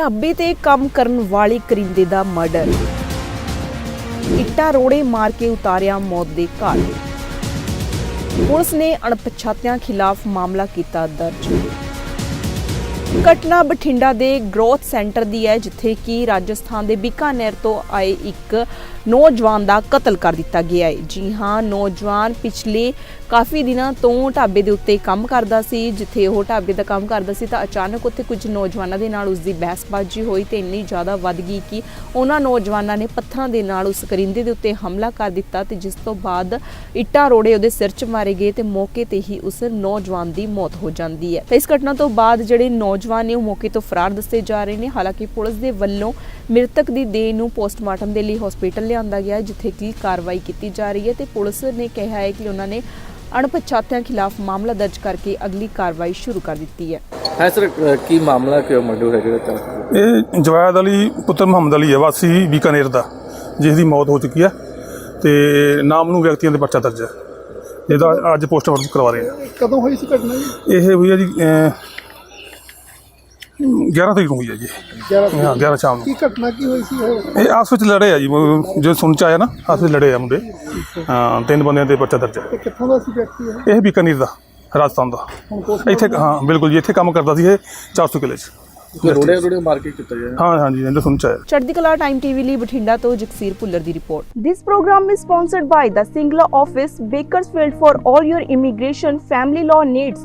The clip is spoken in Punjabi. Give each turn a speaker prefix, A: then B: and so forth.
A: ਢਾਬੇ ਤੇ ਕੰਮ ਕਰਨ ਵਾਲੇ ਕਰਿੰਦੇ ਦਾ ਮਰਡਰ। ਇੱਟਾਂ ਰੋੜੇ ਮਾਰ ਕੇ ਉਤਾਰਿਆ ਮੌਤ ਦੇ ਘਾਟ ਪੁਲਿਸ ਨੇ ਅਣਪਛਾਤਿਆਂ ਖਿਲਾਫ ਮਾਮਲਾ ਕੀਤਾ ਦਰਜ। ਘਟਨਾ ਬਠਿੰਡਾ ਦੇ ਗਰੋਥ ਸੈਂਟਰ ਦੀ ਹੈ, ਜਿੱਥੇ ਕਿ ਰਾਜਸਥਾਨ ਦੇ ਬੀਕਾਨੇਰ ਤੋਂ ਆਏ ਇੱਕ ਨੌਜਵਾਨ ਦਾ ਕਤਲ ਕਰ ਦਿੱਤਾ ਗਿਆ ਹੈ। ਜੀ ਹਾਂ, ਨੌਜਵਾਨ ਪਿਛਲੇ ਕਾਫੀ ਦਿਨਾਂ ਤੋਂ ਢਾਬੇ ਦੇ ਉੱਤੇ ਕੰਮ ਕਰਦਾ ਸੀ। ਜਿੱਥੇ ਉਹ ਢਾਬੇ ਦਾ ਕੰਮ ਕਰਦਾ ਸੀ ਤਾਂ ਅਚਾਨਕ ਉੱਥੇ ਕੁਝ ਨੌਜਵਾਨਾਂ ਦੇ ਨਾਲ ਉਸ ਦੀ ਬਹਿਸਬਾਜ਼ੀ ਹੋਈ ਤੇ ਇੰਨੀ ਜ਼ਿਆਦਾ ਵੱਧ ਗਈ ਕਿ ਉਹਨਾਂ ਨੌਜਵਾਨਾਂ ਨੇ ਪੱਥਰਾਂ ਦੇ ਨਾਲ ਉਸ ਕਰਿੰਦੇ ਦੇ ਉੱਤੇ ਹਮਲਾ ਕਰ ਦਿੱਤਾ ਤੇ ਜਿਸ ਤੋਂ ਬਾਅਦ ਇੱਟਾਂ ਰੋੜੇ ਉਹਦੇ ਸਿਰ 'ਚ ਮਾਰੇ ਗਏ ਤੇ ਮੌਕੇ ਤੇ ਹੀ ਉਸ ਨੌਜਵਾਨ ਦੀ ਮੌਤ ਹੋ ਜਾਂਦੀ ਹੈ। ਇਸ ਘਟਨਾ ਤੋਂ ਬਾਅਦ ਜਿਹੜੇ ਨੌਜਵਾਨ ਨੇ ਮੌਕੇ ਤੋਂ ਫਰਾਰ ਦੱਸੇ ਜਾ ਰਹੇ ਨੇ। ਹਾਲਾਂਕਿ ਪੁਲਿਸ ਦੇ ਵੱਲੋਂ ਮ੍ਰਿਤਕ ਦੀ ਦੇਹ ਨੂੰ ਪੋਸਟਮਾਰਟਮ ਦੇ ਲਈ ਹਸਪੀਟਲ ਲਿਆਂਦਾ ਗਿਆ ਹੈ, ਜਿੱਥੇ ਕਿ ਕਾਰਵਾਈ ਕੀਤੀ ਜਾ ਰਹੀ ਹੈ ਤੇ ਪੁਲਿਸ ਨੇ ਕਿਹਾ ਹੈ ਕਿ ਉਹਨਾਂ ਨੇ ਅਣਪਛਾਤਿਆਂ ਖਿਲਾਫ ਮਾਮਲਾ ਦਰਜ ਕਰਕੇ ਅਗਲੀ ਕਾਰਵਾਈ ਸ਼ੁਰੂ ਕਰ ਦਿੱਤੀ ਹੈ।
B: ਹੈ ਸਰ ਕੀ ਮਾਮਲਾ ਕਿਉਂ ਮਰਡਰ ਹੈ ਜਿਹੜਾ ਚੱਲ
C: ਇਹ ਜਵਾਦ ਅਲੀ ਪੁੱਤਰ ਮੁਹੰਮਦ ਅਲੀ ਹੈ ਵਾਸੀ ਬੀਕਾਨੇਰ ਦਾ ਜਿਸ ਦੀ ਮੌਤ ਹੋ ਚੁੱਕੀ ਹੈ ਤੇ ਨਾਮ ਨੂੰ ਵਿਅਕਤੀਆਂ ਦੇ ਪਰਚਾ ਦਰਜ ਹੈ। ਜਿਹਦਾ ਅੱਜ ਪੋਸਟਮਾਰਟਮ ਕਰਵਾ ਰਹੇ ਹਾਂ।
D: ਕਦੋਂ ਹੋਈ ਸੀ ਘਟਨਾ ਜੀ?
C: ਇਹ ਹੋਈ ਹੈ ਜੀ 11 ਤਰੀਕ ਨੂੰ ਹੋਈ ਹੈ ਜੀ।
D: 11
C: ਹਾਂ 11 ਸ਼ਾਮ ਨੂੰ।
D: ਕੀ ਘਟਨਾ ਕੀ ਹੋਈ ਸੀ ਇਹ?
C: ਇਹ ਆਪਸ ਵਿੱਚ ਲੜੇ ਆ ਜੀ ਉਹ ਜੋ ਸੁਣ ਚ ਆਇਆ ਨਾ ਆਪਸ ਵਿੱਚ ਲੜੇ ਆ ਮੁੰਡੇ। ਹਾਂ। ਤਿੰਨ ਬੰਦਿਆਂ ਤੇ ਪਰਚਾ ਦਰਜ ਹੈ
D: ਕਿੱਥੋਂ ਦਾ ਸੀ ਵਿਅਕਤੀ ਇਹ?
C: ਇਹ ਬੀਕਾਨੇਰ ਦਾ ਰਾਜਸਥਾਨ ਦਾ।
D: ਹੁਣ
C: ਇੱਥੇ ਹਾਂ ਬਿਲਕੁਲ ਜੀ ਇੱਥੇ ਕੰਮ ਕਰਦਾ ਸੀ ਇਹ 400 ਕਿਲੇ 'ਚ।
B: ਰੋੜੇ ਰੋੜੇ ਮਾਰ ਕੇ ਕੀਤਾ ਗਿਆ।
C: ਹਾਂ ਹਾਂ ਜੀ ਇਹਦਾ ਸੁਣ ਚ ਆਇਆ।
A: ਚੜ੍ਹਦੀ ਕਲਾ ਟਾਈਮ ਟੀਵੀ ਲਈ ਬਠਿੰਡਾ ਤੋਂ ਜਗਸੀਰ ਭੁੱਲਰ ਦੀ report. This program is sponsored by the Singla office Bakersfield for all your immigration family law needs.